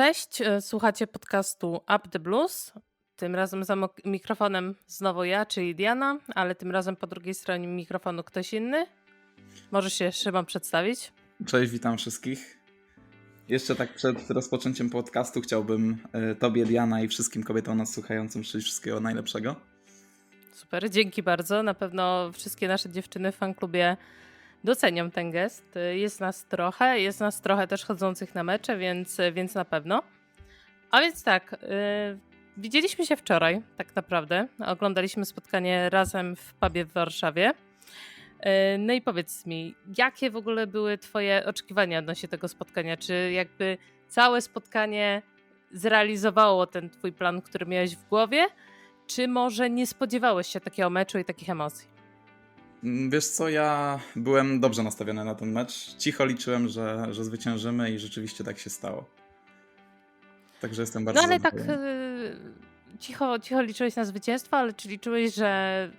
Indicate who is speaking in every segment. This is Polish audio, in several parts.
Speaker 1: Cześć, e, słuchacie podcastu Up the Blues. Tym razem za mikrofonem znowu ja, czyli Diana, ale tym razem po drugiej stronie mikrofonu ktoś inny. Może się Szymon przedstawić.
Speaker 2: Cześć, witam wszystkich. Jeszcze tak przed rozpoczęciem podcastu chciałbym e, Tobie, Diana i wszystkim kobietom nas słuchającym życzyć wszystkiego najlepszego.
Speaker 1: Super, dzięki bardzo. Na pewno wszystkie nasze dziewczyny w fanklubie docenią ten gest. Jest nas trochę, jest nas trochę też chodzących na mecze, więc, więc na pewno. A więc tak, yy, widzieliśmy się wczoraj, tak naprawdę. Oglądaliśmy spotkanie razem w pubie w Warszawie. Yy, no i powiedz mi, jakie w ogóle były Twoje oczekiwania odnośnie tego spotkania? Czy jakby całe spotkanie zrealizowało ten Twój plan, który miałeś w głowie? Czy może nie spodziewałeś się takiego meczu i takich emocji?
Speaker 2: Mm, Wiesz co, ja byłem dobrze nastawiony na ten mecz. Cicho liczyłem, że, że zwyciężymy i rzeczywiście tak się stało. Także jestem bardzo
Speaker 1: No ale tak y, cicho, cicho liczyłeś na zwycięstwo, ale czy liczyłeś, że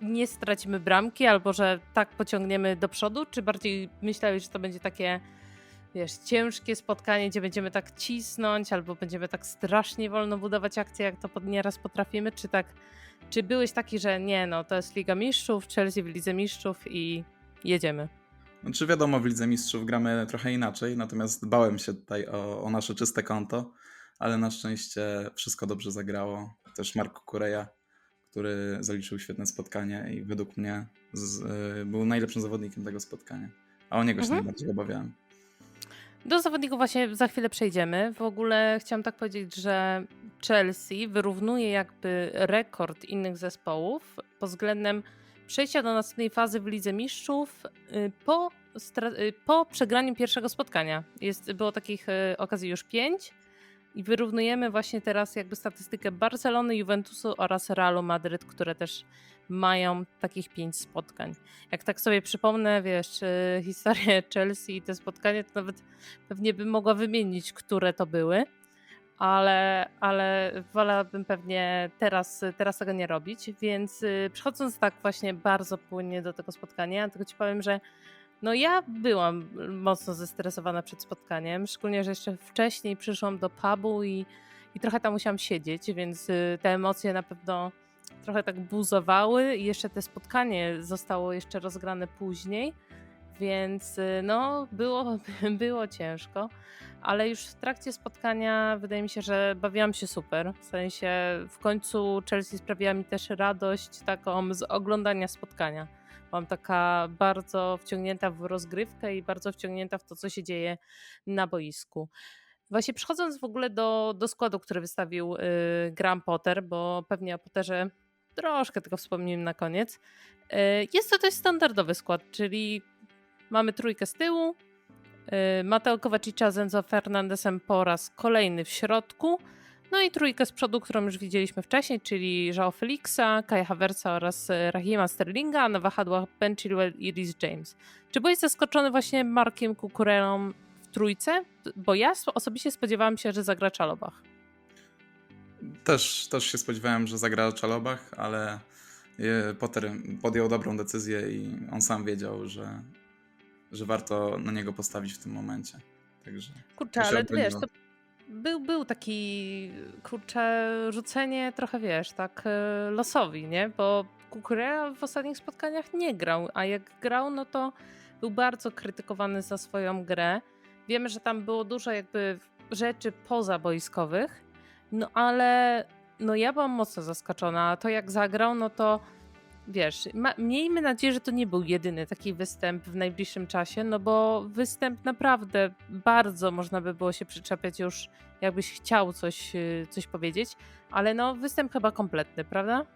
Speaker 1: nie stracimy bramki albo że tak pociągniemy do przodu, czy bardziej myślałeś, że to będzie takie wiesz, ciężkie spotkanie, gdzie będziemy tak cisnąć albo będziemy tak strasznie wolno budować akcje, jak to nieraz potrafimy, czy tak czy byłeś taki, że nie no, to jest Liga Mistrzów, Chelsea w Lidze Mistrzów i jedziemy.
Speaker 2: Znaczy wiadomo, w Lidze Mistrzów gramy trochę inaczej, natomiast bałem się tutaj o, o nasze czyste konto, ale na szczęście wszystko dobrze zagrało. Też Marco Kureja, który zaliczył świetne spotkanie i według mnie z, y, był najlepszym zawodnikiem tego spotkania. A o niego się
Speaker 1: Mhm.
Speaker 2: najbardziej obawiałem.
Speaker 1: Do zawodników właśnie za chwilę przejdziemy. W ogóle chciałam tak powiedzieć, że Chelsea wyrównuje jakby rekord innych zespołów pod względem przejścia do następnej fazy w Lidze Mistrzów y, po, y, po przegraniu pierwszego spotkania. Jest, było takich y, okazji już pięć i wyrównujemy właśnie teraz jakby statystykę Barcelony, Juventusu oraz Realu Madryt, które też mają takich pięć spotkań. Jak tak sobie przypomnę, wiesz, y, historię Chelsea i te spotkanie, to nawet pewnie bym mogła wymienić, które to były, ale, ale wolałabym pewnie teraz, teraz tego nie robić. Więc y, przechodząc tak właśnie bardzo płynnie do tego spotkania, tylko ci powiem, że no ja byłam mocno zestresowana przed spotkaniem, szczególnie, że jeszcze wcześniej przyszłam do pubu i, i trochę tam musiałam siedzieć, więc y, te emocje na pewno trochę tak buzowały i jeszcze te spotkanie zostało jeszcze rozgrane później, więc y, no było, było ciężko, ale już w trakcie spotkania wydaje mi się, że bawiłam się super. W sensie w końcu Chelsea sprawiła mi też radość taką z oglądania spotkania. Byłam taka bardzo wciągnięta w rozgrywkę i bardzo wciągnięta w to, co się dzieje na boisku. Właśnie przechodząc w ogóle do, do składu, który wystawił y, Graham Potter, bo pewnie o Potterze troszkę tylko wspomnimy na koniec. Y, jest to dość standardowy skład, czyli mamy trójkę z tyłu, y, Mateo Kovacicia z Enzo Fernandesem po raz kolejny w środku, no i trójkę z przodu, którą już widzieliśmy wcześniej, czyli João Felixa, Kaja Havertza oraz Rahima Sterlinga, a na wahadłach Ben Chilwell i Reece James. Czy byłeś zaskoczony właśnie Markiem Kukurelą w trójce? Bo ja osobiście spodziewałam się, że zagra Czalobach.
Speaker 2: Też, też się spodziewałem, że zagra Czalobach, ale e, Potter podjął dobrą decyzję i on sam wiedział, że, że warto na niego postawić w tym momencie. Także
Speaker 1: Kurczę, ale to wiesz, to był, był taki, kurczę, rzucenie trochę, wiesz, tak e, losowi, nie? Bo Kukurea w ostatnich spotkaniach nie grał, a jak grał, no to był bardzo krytykowany za swoją grę. Wiemy, że tam było dużo jakby rzeczy pozaboiskowych, no ale no ja byłam mocno zaskoczona. To jak zagrał, no to wiesz, ma, miejmy nadzieję, że to nie był jedyny taki występ w najbliższym czasie, no bo występ naprawdę bardzo można by było się przyczepiać już, jakbyś chciał coś, y, coś powiedzieć, ale no występ chyba kompletny, prawda?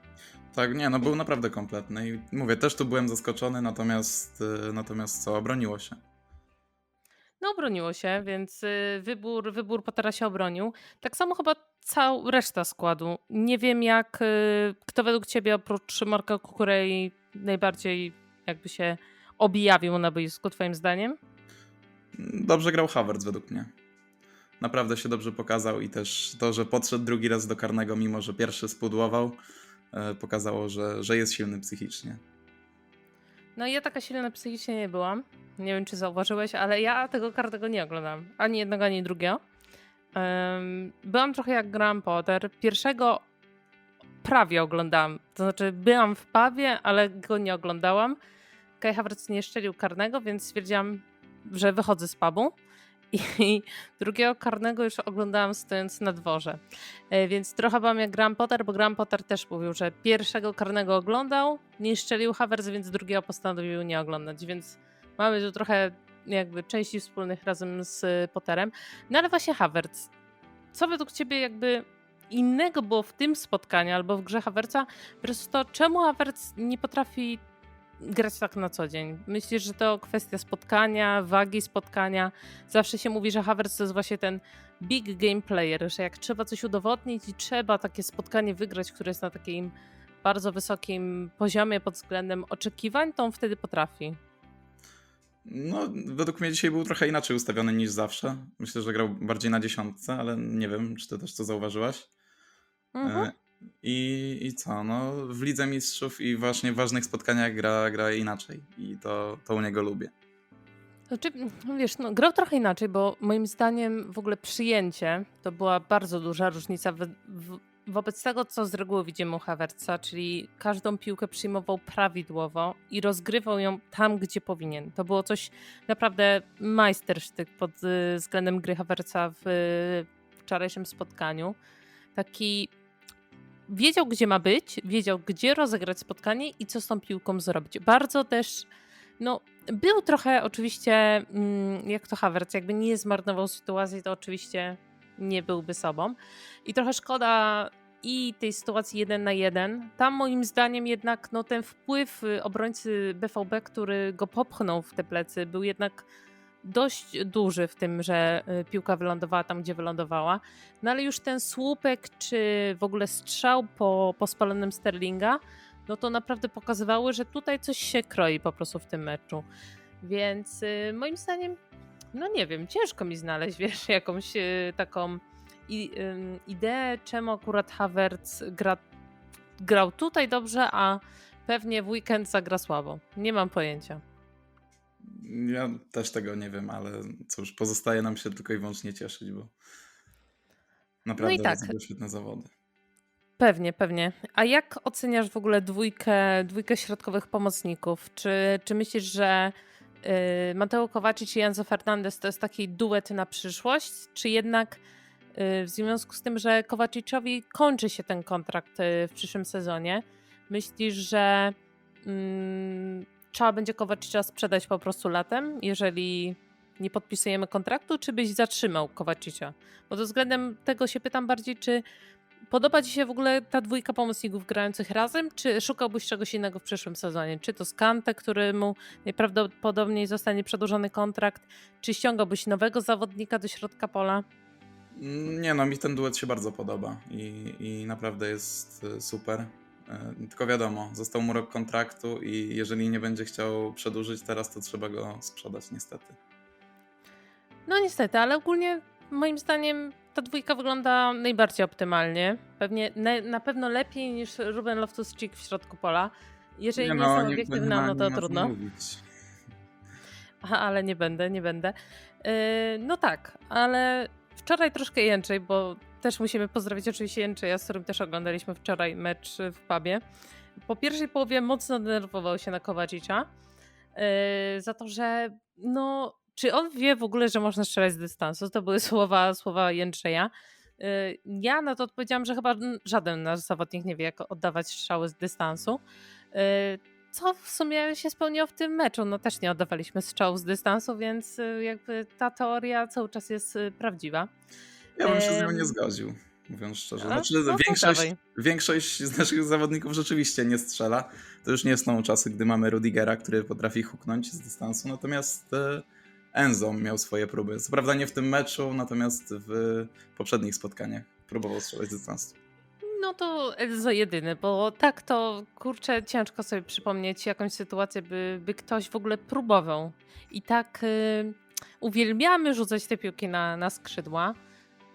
Speaker 2: tak, nie, no był naprawdę kompletny i mówię, też tu byłem zaskoczony, natomiast, e, natomiast co, obroniło się.
Speaker 1: No obroniło się, więc y, wybór, wybór Pottera się obronił. Tak samo chyba cała reszta składu. Nie wiem jak, y, kto według ciebie oprócz Marka Kukurei najbardziej jakby się objawił na boisku, twoim zdaniem?
Speaker 2: Dobrze grał Havertz według mnie. Naprawdę się dobrze pokazał i też to, że podszedł drugi raz do karnego, mimo że pierwszy spudłował, e, pokazało, że, że jest silny psychicznie.
Speaker 1: No ja taka silna psychicznie nie byłam. Nie wiem, czy zauważyłeś, ale ja tego kartego nie oglądam. Ani jednego, ani drugiego. Em, byłam trochę jak Graham Potter. Pierwszego prawie oglądałam. To znaczy byłam w pubie, ale go nie oglądałam. Kai Havertz nie szczelił karnego, więc stwierdziłam, że wychodzę z pubu. I drugiego karnego już oglądałam stojąc na dworze. E, Więc trochę byłam jak Graham Potter, bo Graham Potter też mówił, że pierwszego karnego oglądał, nie szczelił Havertz, więc drugiego postanowił nie oglądać. Więc mamy tu trochę jakby części wspólnych razem z Potterem. No ale właśnie Havertz. Co według ciebie jakby innego było w tym spotkaniu albo w grze Havertza versus to, czemu Havertz nie potrafi grać tak na co dzień? Myślisz, że to kwestia spotkania, wagi spotkania? Zawsze się mówi, że Havertz to jest właśnie ten big game player, że jak trzeba coś udowodnić i trzeba takie spotkanie wygrać, które jest na takim bardzo wysokim poziomie pod względem oczekiwań, to on wtedy potrafi.
Speaker 2: No, według mnie dzisiaj był trochę inaczej ustawiony niż zawsze. Myślę, że grał bardziej na dziesiątce, ale nie wiem, czy ty też to zauważyłaś.
Speaker 1: Mhm.
Speaker 2: I, I co? No, w Lidze Mistrzów i właśnie w ważnych spotkaniach gra, gra inaczej. I to, to u niego lubię.
Speaker 1: Znaczy, wiesz, no, grał trochę inaczej, bo moim zdaniem w ogóle przyjęcie to była bardzo duża różnica w, w, wobec tego, co z reguły widzimy u Havertza, czyli każdą piłkę przyjmował prawidłowo i rozgrywał ją tam, gdzie powinien. To było coś naprawdę majstersztyk pod y, względem gry Havertza w y, wczorajszym spotkaniu. Taki wiedział, gdzie ma być, wiedział, gdzie rozegrać spotkanie i co z tą piłką zrobić. Bardzo też no, był trochę oczywiście, mm, jak to Havertz, jakby nie zmarnował sytuacji, to oczywiście nie byłby sobą. I trochę szkoda i tej sytuacji jeden na jeden. Tam moim zdaniem jednak no, ten wpływ y, obrońcy BVB, który go popchnął w te plecy, był jednak dość duży w tym, że y, piłka wylądowała tam, gdzie wylądowała. No ale już ten słupek, czy w ogóle strzał po, po spalonym Sterlinga, no to naprawdę pokazywały, że tutaj coś się kroi po prostu w tym meczu. Więc y, moim zdaniem, no nie wiem, ciężko mi znaleźć, wiesz, jakąś y, taką i, ym, ideę, czemu akurat Havertz gra, grał tutaj dobrze, a pewnie w weekend zagra słabo. Nie mam pojęcia.
Speaker 2: Ja też tego nie wiem, ale cóż, pozostaje nam się tylko i wyłącznie cieszyć, bo naprawdę
Speaker 1: No i tak.
Speaker 2: świetne zawody.
Speaker 1: Pewnie, pewnie. A jak oceniasz w ogóle dwójkę, dwójkę środkowych pomocników? Czy, czy myślisz, że y, Mateo Kowacic i Enzo Fernandez to jest taki duet na przyszłość? Czy jednak y, w związku z tym, że Kowaciczowi kończy się ten kontrakt y, w przyszłym sezonie, myślisz, że mm, trzeba będzie Kowacicza sprzedać po prostu latem, jeżeli nie podpisujemy kontraktu, czy byś zatrzymał Kowacicza? Bo to względem tego się pytam bardziej, czy Podoba Ci się w ogóle ta dwójka pomocników grających razem, czy szukałbyś czegoś innego w przyszłym sezonie? Czy to Skante, któremu najprawdopodobniej zostanie przedłużony kontrakt, czy ściągałbyś nowego zawodnika do środka pola?
Speaker 2: Nie no, mi ten duet się bardzo podoba i, i naprawdę jest e, super. E, Tylko wiadomo, został mu rok kontraktu i jeżeli nie będzie chciał przedłużyć teraz, to trzeba go sprzedać niestety.
Speaker 1: No niestety, ale ogólnie moim zdaniem ta dwójka wygląda najbardziej optymalnie. Pewnie na, pewno lepiej niż Ruben Loftus-Cheek w środku pola. Jeżeli nie,
Speaker 2: no, nie-
Speaker 1: obiektywna, no to trudno.
Speaker 2: mówić.
Speaker 1: Aha, ale nie będę, nie będę. Yy, no tak, ale wczoraj troszkę Jęczej, bo też musimy pozdrowić oczywiście Jęczeja, z którym też oglądaliśmy wczoraj mecz w pubie. Po pierwszej połowie mocno denerwował się na Kowacicza yy, za to, że no, czy on wie w ogóle, że można strzelać z dystansu? To były słowa, słowa Jędrzeja. Yy, Ja na to odpowiedziałam, że chyba żaden nasz zawodnik nie wie, jak oddawać strzały z dystansu. Yy, co w sumie się spełniło w tym meczu. No też nie oddawaliśmy strzałów z dystansu, więc y, jakby ta teoria cały czas jest y, prawdziwa.
Speaker 2: Ja bym się z nią nie zgodził, mówiąc szczerze.
Speaker 1: a,
Speaker 2: Znaczy,
Speaker 1: no
Speaker 2: większość, większość z naszych zawodników rzeczywiście nie strzela. To już nie są czasy, gdy mamy Rudigera, który potrafi huknąć z dystansu, natomiast e, Enzo miał swoje próby. Co prawda nie w tym meczu, natomiast w poprzednich spotkaniach próbował strzelać z dystansu.
Speaker 1: No to Elzo jedyny, bo tak to kurczę, ciężko sobie przypomnieć jakąś sytuację, by, by ktoś w ogóle próbował. I tak y, uwielbiamy rzucać te piłki na, na skrzydła.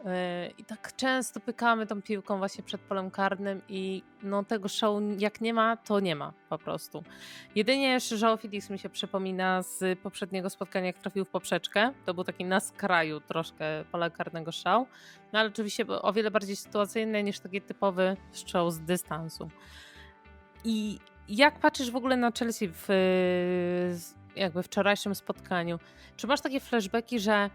Speaker 1: Yy, I tak często pykamy tą piłką właśnie przed polem karnym i no tego show jak nie ma, to nie ma po prostu. Jedynie Joao Felix mi się przypomina z poprzedniego spotkania, jak trafił w poprzeczkę. To był taki na skraju troszkę pola karnego show. No ale oczywiście o wiele bardziej sytuacyjny niż taki typowy show z dystansu. I jak patrzysz w ogóle na Chelsea w jakby wczorajszym spotkaniu? Czy masz takie flashbacki, że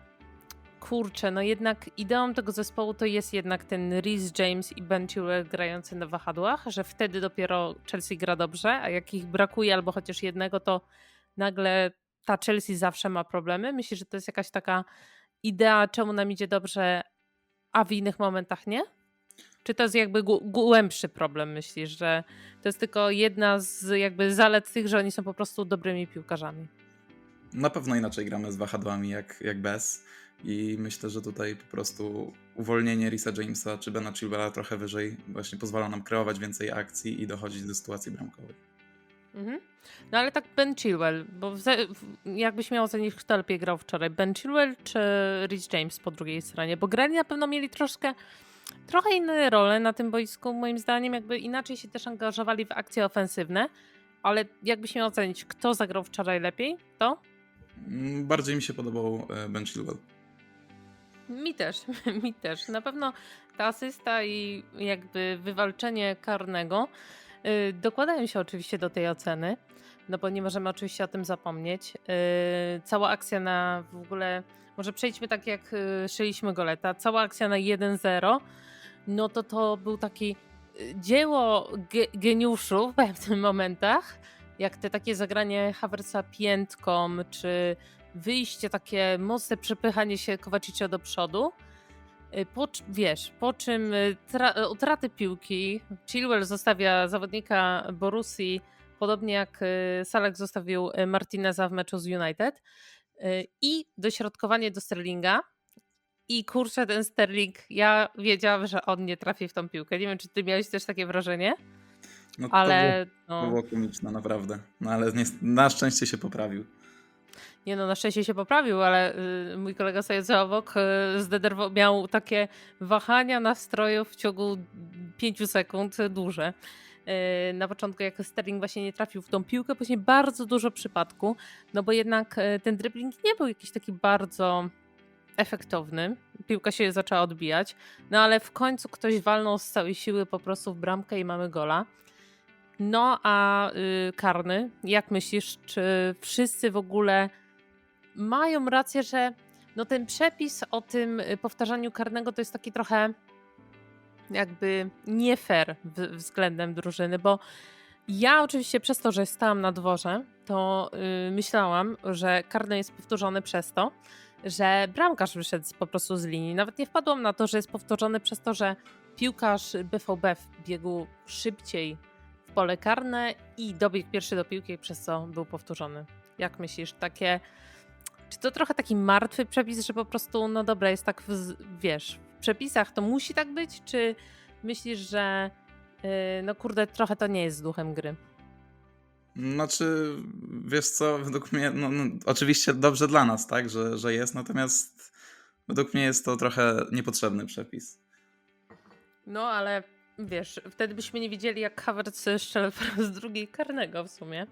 Speaker 1: kurczę, no jednak ideą tego zespołu to jest jednak ten Rhys James i Ben Chilwell grający na wahadłach, że wtedy dopiero Chelsea gra dobrze, a jak ich brakuje albo chociaż jednego, to nagle ta Chelsea zawsze ma problemy. Myślisz, że to jest jakaś taka idea, czemu nam idzie dobrze, a w innych momentach nie? Czy to jest jakby głębszy problem, myślisz, że to jest tylko jedna z jakby zalet tych, że oni są po prostu dobrymi piłkarzami?
Speaker 2: Na pewno inaczej gramy z wahadłami jak, jak bez. I myślę, że tutaj po prostu uwolnienie Risa Jamesa czy Bena Chilwella trochę wyżej właśnie pozwala nam kreować więcej akcji i dochodzić do sytuacji bramkowej.
Speaker 1: Mhm. No ale tak Ben Chilwell, bo jakbyś miał ocenić, kto lepiej grał wczoraj, Ben Chilwell czy Rhys James po drugiej stronie? Bo grali na pewno mieli troszkę, trochę inne role na tym boisku, moim zdaniem, jakby inaczej się też angażowali w akcje ofensywne, ale jakbyś miał ocenić, kto zagrał wczoraj lepiej, to?
Speaker 2: Mm, bardziej mi się podobał e, Ben Chilwell.
Speaker 1: Mi też, mi też. Na pewno ta asysta i jakby wywalczenie karnego yy, dokładają się oczywiście do tej oceny, no bo nie możemy oczywiście o tym zapomnieć. Yy, cała akcja na w ogóle, może przejdźmy tak jak yy, szyliśmy goleta, cała akcja na 1-0, no to to był taki y, dzieło ge w pewnych momentach, jak te takie zagranie Havertza piętką, czy wyjście, takie mocne przepychanie się Kowacicia do przodu. Y, po, wiesz, po czym y, tra- y, utraty piłki, Chilwell zostawia zawodnika Borusi, podobnie jak Salek zostawił Martineza w meczu z United i dośrodkowanie do Sterlinga i kurczę ten Sterling, ja wiedziałam, że on nie trafi w tą piłkę. Nie wiem, czy ty miałeś też takie wrażenie?
Speaker 2: No, ale to było, no... to było komiczne, naprawdę. No ale nie, na szczęście się poprawił.
Speaker 1: Nie no, na szczęście się poprawił, ale y, mój kolega stojący obok y, miał takie wahania nastrojów w ciągu 5 sekund duże. Y, na początku jak Sterling właśnie nie trafił w tą piłkę, później bardzo dużo przypadku, no bo jednak y, ten dribbling nie był jakiś taki bardzo efektowny. Piłka się zaczęła odbijać, no ale w końcu ktoś walnął z całej siły po prostu w bramkę i mamy gola. No a y, karny, jak myślisz, czy wszyscy w ogóle mają rację, że no ten przepis o tym y, powtarzaniu karnego to jest taki trochę jakby nie fair względem drużyny, bo ja oczywiście przez to, że stałam na dworze, to yy, myślałam, że karny jest powtórzony przez to, że bramkarz wyszedł po prostu z linii. Nawet nie wpadłam na to, że jest powtórzony przez to, że piłkarz BVB biegł szybciej pole karne i dobiegł pierwszy do piłki, przez co był powtórzony. Jak myślisz, takie czy to trochę taki martwy przepis, że po prostu, no dobra, jest tak, w, wiesz, w przepisach to musi tak być, czy myślisz, że yy, no kurde, trochę to nie jest z duchem gry?
Speaker 2: Znaczy, wiesz co, według mnie, no, no, oczywiście dobrze dla nas, tak, że, że jest, natomiast według mnie jest to trochę niepotrzebny przepis.
Speaker 1: No, ale wiesz, wtedy byśmy nie wiedzieli, jak Havertz strzelał z drugiej karnego w sumie.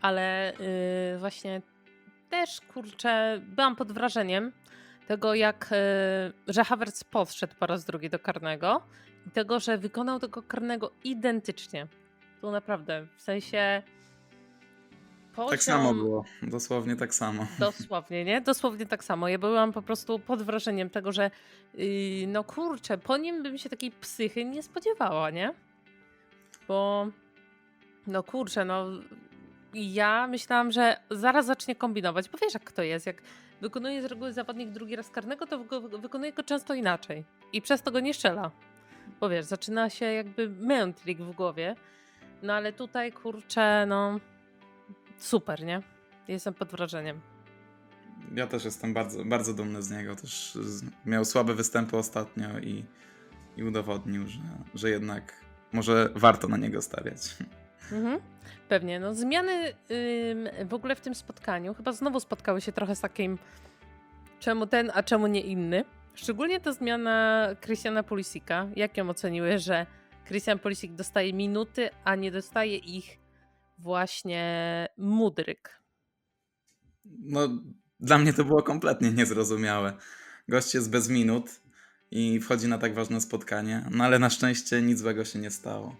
Speaker 1: Ale yy, właśnie też kurczę, byłam pod wrażeniem tego, jak e, że Havertz podszedł po raz drugi do karnego i tego, że wykonał tego karnego identycznie. To naprawdę, w sensie
Speaker 2: Poziom... Tak samo było, dosłownie tak samo.
Speaker 1: Dosłownie, nie? Dosłownie tak samo. Ja byłam po prostu pod wrażeniem tego, że yy, no kurczę, po nim bym się takiej psychy nie spodziewała, nie? Bo no kurczę, no ja myślałam, że zaraz zacznie kombinować, bo wiesz jak to jest, jak wykonuje z reguły zawodnik drugi raz karnego, to wykonuje go często inaczej i przez to go nie strzela. Bo wiesz, zaczyna się jakby mętlik w głowie, no ale tutaj kurczę, no super, nie? Jestem pod wrażeniem.
Speaker 2: Ja też jestem bardzo, bardzo dumny z niego. Też miał słabe występy ostatnio i, i udowodnił, że, że jednak może warto na niego stawiać.
Speaker 1: Mhm. Pewnie. No, zmiany w ogóle w tym spotkaniu chyba znowu spotkały się trochę z takim czemu ten, a czemu nie inny. Szczególnie ta zmiana Christiana Pulisika. Jak ją oceniłeś, że Christian Pulisik dostaje minuty, a nie dostaje ich właśnie Mudryk?
Speaker 2: No, dla mnie to było kompletnie niezrozumiałe. Gość jest bez minut i wchodzi na tak ważne spotkanie, no ale na szczęście nic złego się nie stało.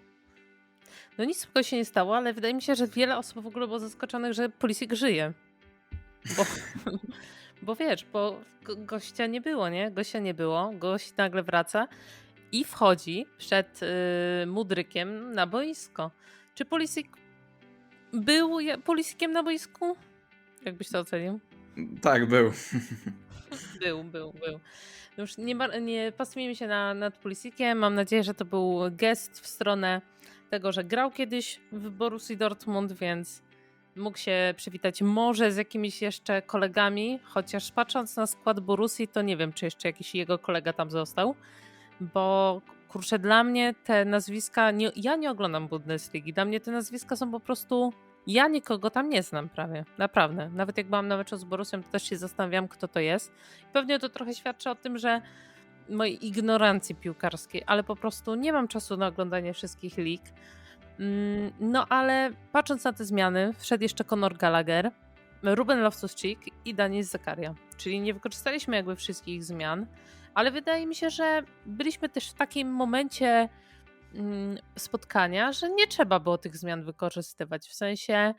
Speaker 1: No nic złego się nie stało, ale wydaje mi się, że wiele osób w ogóle było zaskoczonych, że Pulisik żyje. Bo, bo wiesz, bo go- gościa nie było, nie? Gościa nie było, gość nagle wraca i wchodzi przed y, Mudrykiem na boisko. Czy Pulisik był Pulisikiem na boisku? Jakbyś to ocenił?
Speaker 2: Tak, był.
Speaker 1: Był, był, był. Już nie, nie pasujemy się na, nad Pulisikiem. Mam nadzieję, że to był gest w stronę tego, że grał kiedyś w Borussii Dortmund, więc mógł się przywitać może z jakimiś jeszcze kolegami, chociaż patrząc na skład Borussii, to nie wiem, czy jeszcze jakiś jego kolega tam został, bo kurczę, dla mnie te nazwiska, nie, ja nie oglądam Bundesligi, dla mnie te nazwiska są po prostu, ja nikogo tam nie znam prawie, naprawdę. Nawet jak byłam na meczu z Borussią, to też się zastanawiam, kto to jest. Pewnie to trochę świadczy o tym, że mojej ignorancji piłkarskiej, ale po prostu nie mam czasu na oglądanie wszystkich lig. Mm, No ale patrząc na te zmiany, wszedł jeszcze Conor Gallagher, Ruben Loftus-Cheek i Daniel Zakaria. Czyli nie wykorzystaliśmy jakby wszystkich zmian, ale wydaje mi się, że byliśmy też w takim momencie mm, spotkania, że nie trzeba było tych zmian wykorzystywać. W sensie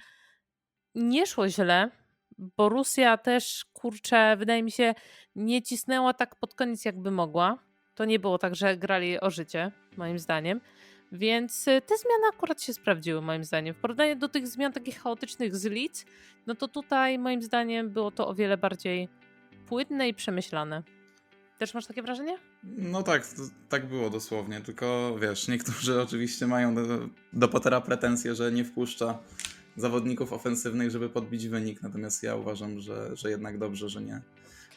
Speaker 1: nie szło źle. Borussia też, kurczę, wydaje mi się, nie cisnęła tak pod koniec, jakby mogła. To nie było tak, że grali o życie, moim zdaniem. Więc y, te zmiany akurat się sprawdziły, moim zdaniem. W porównaniu do tych zmian takich chaotycznych z Leeds, no to tutaj, moim zdaniem, było to o wiele bardziej płynne i przemyślane. Też masz takie wrażenie?
Speaker 2: No tak, to, tak było dosłownie, tylko wiesz, niektórzy oczywiście mają do, do Pottera pretensje, że nie wpuszcza zawodników ofensywnych, żeby podbić wynik, natomiast ja uważam, że, że jednak dobrze, że nie,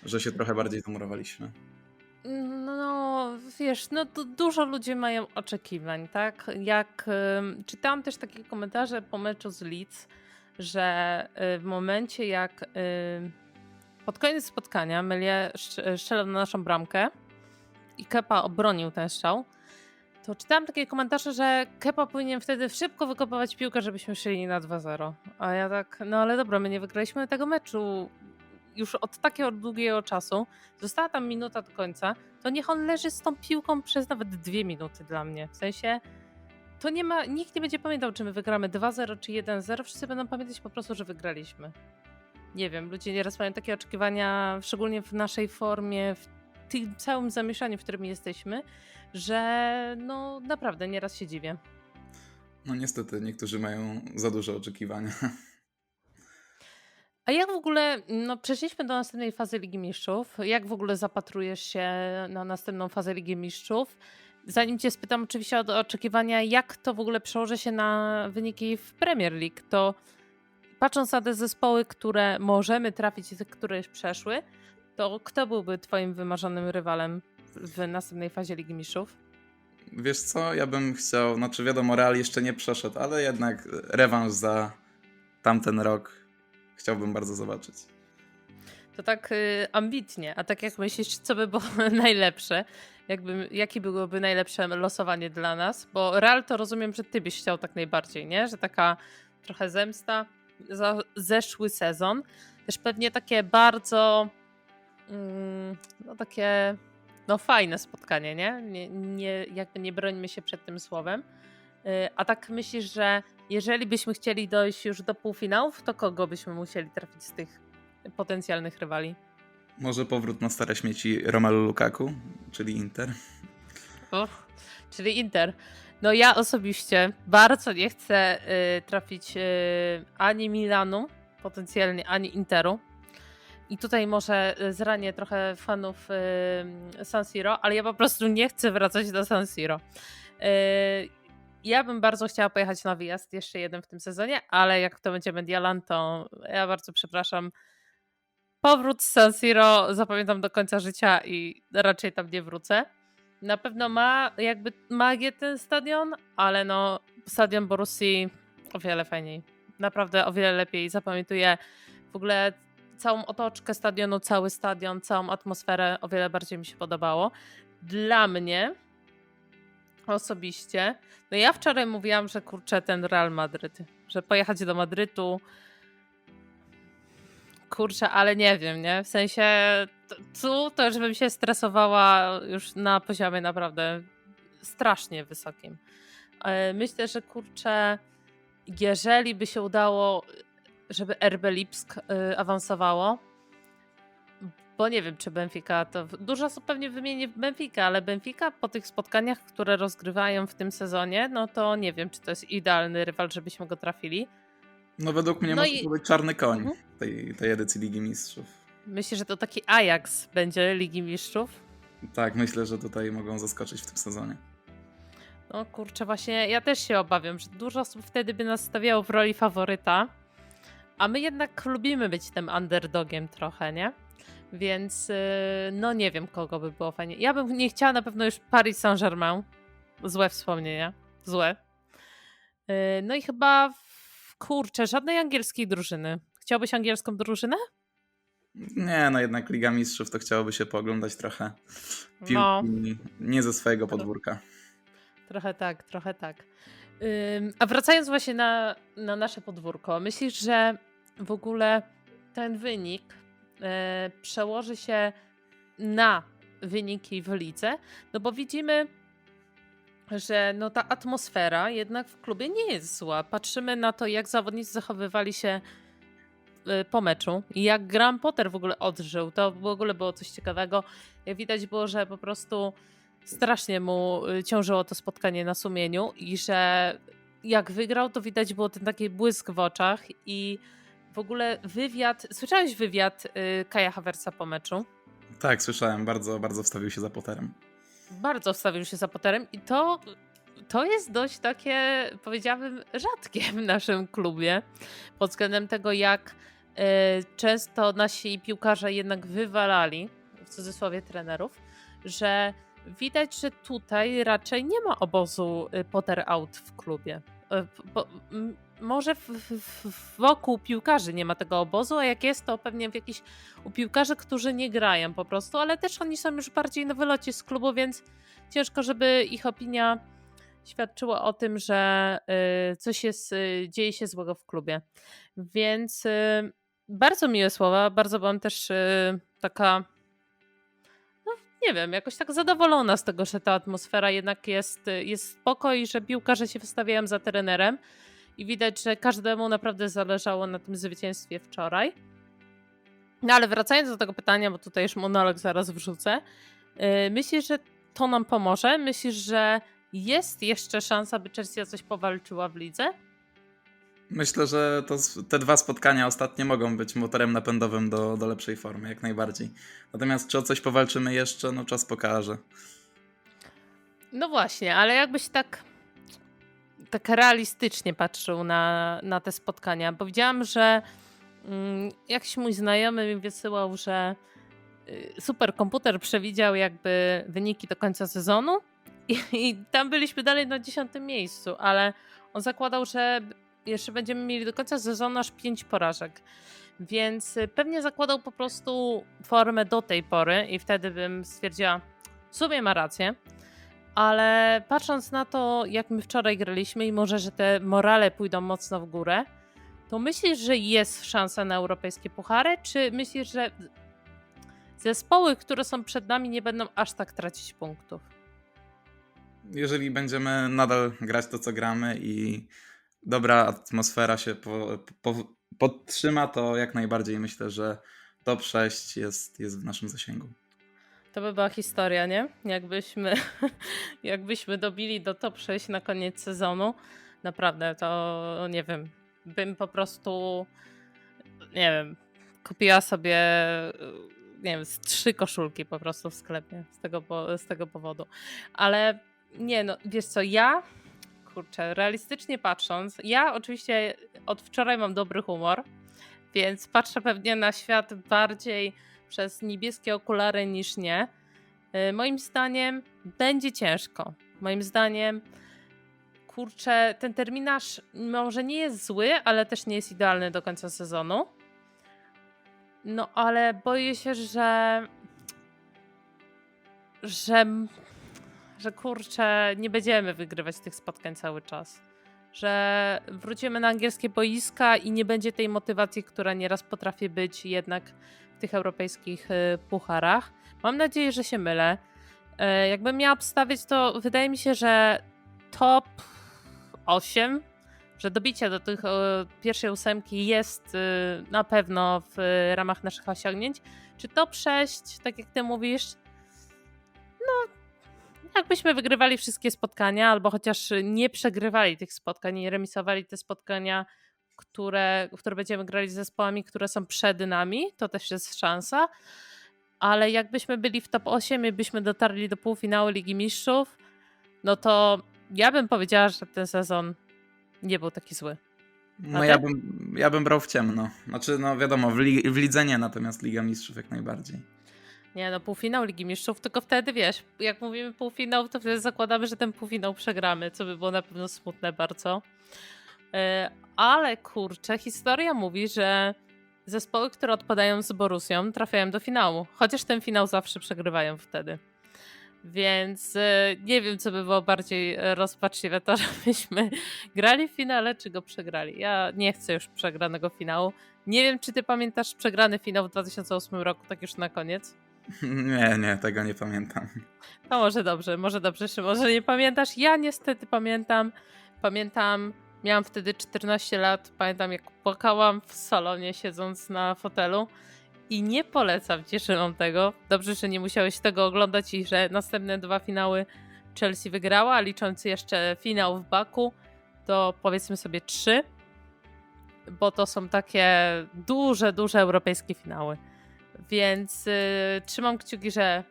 Speaker 2: że się trochę bardziej zamurowaliśmy.
Speaker 1: No, wiesz, no to dużo ludzi mają oczekiwań, tak? Jak ym, czytałam też takie komentarze po meczu z Leeds, że y, w momencie jak y, pod koniec spotkania Melie strz- strzelał na naszą bramkę i Kepa obronił ten strzał, to czytałam takie komentarze, że Kepa powinien wtedy szybko wykopywać piłkę, żebyśmy szli na 2-0. A ja tak, no ale dobra, my nie wygraliśmy tego meczu już od takiego długiego czasu. Została tam minuta do końca. To niech on leży z tą piłką przez nawet dwie minuty dla mnie. W sensie to nie ma, nikt nie będzie pamiętał, czy my wygramy 2-0 czy 1-0. Wszyscy będą pamiętać po prostu, że wygraliśmy. Nie wiem, ludzie nieraz mają takie oczekiwania, szczególnie w naszej formie, w tym całym zamieszaniu, w którym jesteśmy, że no naprawdę nieraz się dziwię.
Speaker 2: No niestety, niektórzy mają za duże oczekiwania.
Speaker 1: A jak w ogóle, no przeszliśmy do następnej fazy Ligi Mistrzów. Jak w ogóle zapatrujesz się na następną fazę Ligi Mistrzów? Zanim cię spytam oczywiście o oczekiwania, jak to w ogóle przełoży się na wyniki w Premier League, to patrząc na te zespoły, które możemy trafić i te, które już przeszły, to kto byłby twoim wymarzonym rywalem w następnej fazie Ligi Mistrzów?
Speaker 2: Wiesz co, ja bym chciał, znaczy wiadomo, Real jeszcze nie przeszedł, ale jednak rewanż za tamten rok chciałbym bardzo zobaczyć.
Speaker 1: To tak y, ambitnie, a tak jak myślisz, co by było najlepsze? Jakby, jakie byłoby najlepsze losowanie dla nas? Bo Real to rozumiem, że ty byś chciał tak najbardziej, nie? Że taka trochę zemsta za zeszły sezon. Też pewnie takie bardzo mm, no takie no fajne spotkanie, nie? nie? Nie, jakby nie brońmy się przed tym słowem. Y, A tak myślisz, że jeżeli byśmy chcieli dojść już do półfinałów, to kogo byśmy musieli trafić z tych potencjalnych rywali?
Speaker 2: Może powrót na stare śmieci Romelu Lukaku, czyli Inter.
Speaker 1: Uff, czyli Inter. No ja osobiście bardzo nie chcę y, trafić y, ani Milanu, potencjalnie ani Interu. I tutaj może zranię trochę fanów y, San Siro, ale ja po prostu nie chcę wracać do San Siro. Y, ja bym bardzo chciała pojechać na wyjazd, jeszcze jeden w tym sezonie, ale jak to będzie Medialan, to ja bardzo przepraszam. Powrót San Siro zapamiętam do końca życia i raczej tam nie wrócę. Na pewno ma jakby magię ten stadion, ale no stadion Borussii o wiele fajniej. Naprawdę o wiele lepiej zapamiętuję w ogóle całą otoczkę stadionu, cały stadion, całą atmosferę o wiele bardziej mi się podobało. Dla mnie osobiście, no ja wczoraj mówiłam, że kurczę ten Real Madryt, że pojechać do Madrytu, kurczę, ale nie wiem, nie? W sensie tu to już bym się stresowała już na poziomie naprawdę strasznie wysokim. E, Myślę, że kurczę, jeżeli by się udało, żeby RB Lipsk y, awansowało, bo nie wiem, czy Benfica to. Dużo osób pewnie wymieni Benfica, ale Benfica po tych spotkaniach, które rozgrywają w tym sezonie, no to nie wiem, czy to jest idealny rywal, żebyśmy go trafili.
Speaker 2: No według mnie
Speaker 1: No
Speaker 2: może
Speaker 1: i-
Speaker 2: to być czarny koń
Speaker 1: Mhm.
Speaker 2: tej, tej edycji Ligi Mistrzów.
Speaker 1: Myślę, że to taki Ajax będzie Ligi Mistrzów.
Speaker 2: Tak, myślę, że tutaj mogą zaskoczyć w tym sezonie.
Speaker 1: No kurczę, właśnie ja też się obawiam, że dużo osób wtedy by nas stawiało w roli faworyta, a my jednak lubimy być tym underdogiem trochę, nie? Więc yy, no nie wiem, kogo by było fajnie. Ja bym nie chciała na pewno już Paris Saint-Germain. Złe wspomnienia. Złe. Yy, no i chyba, kurczę, żadnej angielskiej drużyny. Chciałbyś angielską drużynę?
Speaker 2: Nie, no jednak Liga Mistrzów to chciałoby się pooglądać trochę piłki
Speaker 1: No.
Speaker 2: nie ze swojego podwórka.
Speaker 1: Trochę tak, trochę tak. A wracając właśnie na, na nasze podwórko, myślisz, że w ogóle ten wynik e, przełoży się na wyniki w lidze? No bo widzimy, że no ta atmosfera jednak w klubie nie jest zła. Patrzymy na to, jak zawodnicy zachowywali się e, po meczu i jak Graham Potter w ogóle odżył. To w ogóle było coś ciekawego. Widać było, że po prostu strasznie mu y, ciążyło to spotkanie na sumieniu i że jak wygrał, to widać było ten taki błysk w oczach i w ogóle wywiad, słyszałeś wywiad y, Kaja Haversa po meczu?
Speaker 2: Tak, słyszałem, bardzo, bardzo wstawił się za Potterem.
Speaker 1: Bardzo wstawił się za Potterem i to, to jest dość takie, powiedziałabym, rzadkie w naszym klubie pod względem tego, jak y, często nasi piłkarze jednak wywalali, w cudzysłowie trenerów, że widać, że tutaj raczej nie ma obozu y, Potter out w klubie. Y, Bo, może w, w, wokół piłkarzy nie ma tego obozu, a jak jest, to pewnie w jakiś u piłkarzy, którzy nie grają po prostu, ale też oni są już bardziej na wylocie z klubu, więc ciężko, żeby ich opinia świadczyła o tym, że y, coś jest, y, dzieje się złego w klubie. Więc y, bardzo miłe słowa, bardzo byłam też taka nie wiem, jakoś tak zadowolona z tego, że ta atmosfera jednak jest, jest spoko i że piłkarze się wystawiają za trenerem i widać, że każdemu naprawdę zależało na tym zwycięstwie wczoraj. No ale wracając do tego pytania, bo tutaj już monolog zaraz wrzucę. Yy, myślisz, że to nam pomoże? Myślisz, że jest jeszcze szansa, by Chelsea coś powalczyła w lidze?
Speaker 2: Myślę, że to, te dwa spotkania ostatnie mogą być motorem napędowym do, do lepszej formy, jak najbardziej. Natomiast czy o coś powalczymy jeszcze, no czas pokaże.
Speaker 1: No właśnie, ale jakbyś tak tak realistycznie patrzył na, na te spotkania, bo widziałam, że mm, jakiś mój znajomy mi wysyłał, że y, superkomputer przewidział jakby wyniki do końca sezonu i, i tam byliśmy dalej na dziesiątym miejscu, ale on zakładał, że jeszcze będziemy mieli do końca sezonu aż pięć porażek. Więc y, pewnie zakładał po prostu formę do tej pory i wtedy bym stwierdziła, w sumie ma rację. Ale patrząc na to, jak my wczoraj graliśmy i może, że te morale pójdą mocno w górę, to myślisz, że jest szansa na europejskie puchary? Czy myślisz, że zespoły, które są przed nami, nie będą aż tak tracić punktów?
Speaker 2: Jeżeli będziemy nadal grać to, co gramy i dobra atmosfera się po, po, podtrzyma, to jak najbardziej myślę, że top 6 jest, jest w naszym zasięgu.
Speaker 1: To by była historia, nie? Jakbyśmy, jakbyśmy dobili do top 6 na koniec sezonu. Naprawdę, to nie wiem. Bym po prostu, nie wiem, kupiła sobie, nie wiem, trzy koszulki po prostu w sklepie z tego, z tego powodu. Ale nie, no wiesz co, ja, kurczę, realistycznie patrząc, ja oczywiście od wczoraj mam dobry humor, więc patrzę pewnie na świat bardziej przez niebieskie okulary niż nie. Y, Moim zdaniem będzie ciężko. Moim zdaniem, kurczę, ten terminarz może nie jest zły, ale też nie jest idealny do końca sezonu. No ale boję się, że. że. Że kurczę, nie będziemy wygrywać tych spotkań cały czas. Że wrócimy na angielskie boiska i nie będzie tej motywacji, która nieraz potrafi być jednak w tych europejskich y, pucharach. Mam nadzieję, że się mylę. E, Jakbym miała obstawiać, to wydaje mi się, że top 8, że dobicie do tych pierwszej ósemki jest y, na pewno w ramach naszych osiągnięć. Czy top 6, tak jak ty mówisz, jakbyśmy wygrywali wszystkie spotkania, albo chociaż nie przegrywali tych spotkań, nie remisowali te spotkania, które, które będziemy grali z zespołami, które są przed nami, to też jest szansa. Ale jakbyśmy byli w top 8 i byśmy dotarli do półfinału Ligi Mistrzów, no to ja bym powiedziała, że ten sezon nie był taki zły.
Speaker 2: No ja bym, ja bym brał w ciemno. Znaczy, no wiadomo, w, li, w lidze nie, natomiast Liga Mistrzów jak najbardziej.
Speaker 1: Nie no, półfinał Ligi Mistrzów, tylko wtedy wiesz, jak mówimy półfinał, to wtedy zakładamy, że ten półfinał przegramy, co by było na pewno smutne bardzo. E, Ale kurczę, historia mówi, że zespoły, które odpadają z Borusią, trafiają do finału, chociaż ten finał zawsze przegrywają wtedy. Więc e, nie wiem, co by było bardziej rozpaczliwe, to żebyśmy grali w finale, czy go przegrali. Ja nie chcę już przegranego finału. Nie wiem, czy ty pamiętasz przegrany finał w 2008 roku, tak już na koniec.
Speaker 2: Nie, nie, tego nie pamiętam.
Speaker 1: No może dobrze, może dobrze, Szymon, że nie pamiętasz. Ja niestety pamiętam. Pamiętam, miałam wtedy 14 lat. Pamiętam, jak płakałam w salonie, siedząc na fotelu. I nie polecam ci, Szymon, tego. Dobrze, że nie musiałeś tego oglądać i że następne dwa finały Chelsea wygrała, licząc jeszcze finał w Baku, to powiedzmy sobie trzy, bo to są takie duże, duże europejskie finały. Więc yy, trzymam kciuki, że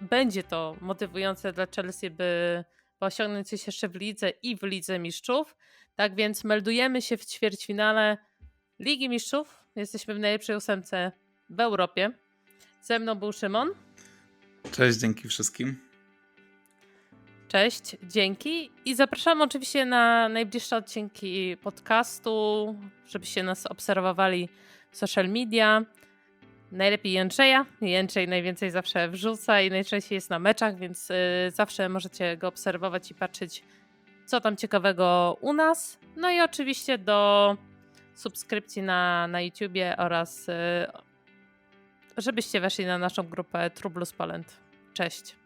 Speaker 1: będzie to motywujące dla Chelsea, by, osiągnąć coś jeszcze w lidze i w Lidze Mistrzów. Tak więc meldujemy się w ćwierćfinale Ligi Mistrzów. Jesteśmy w najlepszej ósemce w Europie. Ze mną był Szymon.
Speaker 2: Cześć, dzięki wszystkim.
Speaker 1: Cześć, dzięki. I zapraszamy oczywiście na najbliższe odcinki podcastu, żebyście nas obserwowali w social media. Najlepiej Jędrzeja. Jędrzej najwięcej zawsze wrzuca i najczęściej jest na meczach, więc y, zawsze możecie go obserwować i patrzeć, co tam ciekawego u nas. No i oczywiście do subskrypcji na, na YouTubie oraz y, żebyście weszli na naszą grupę True Blues Poland. Cześć.